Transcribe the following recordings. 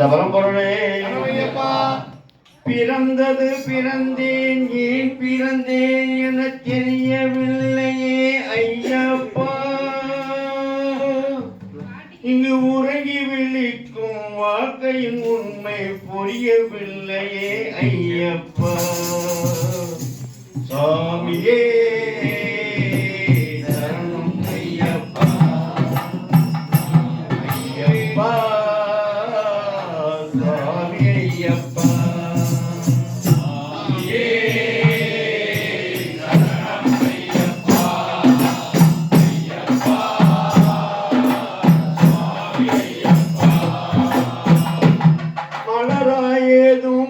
இந்த பரம்பொருளே பிறந்தது பிறந்தேன் ஏன் பிறந்தேன் என தெரியவில்லையே ஐயப்பா. இங்கு உறங்கி விழிக்கும் வாக்கையின் உண்மை புரியவில்லையே ஐயப்பா. சாமியே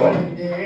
வாழ்ந்தே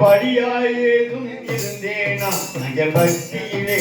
படியாயேதும் இருந்தேனா? அங்க பக்தியிலே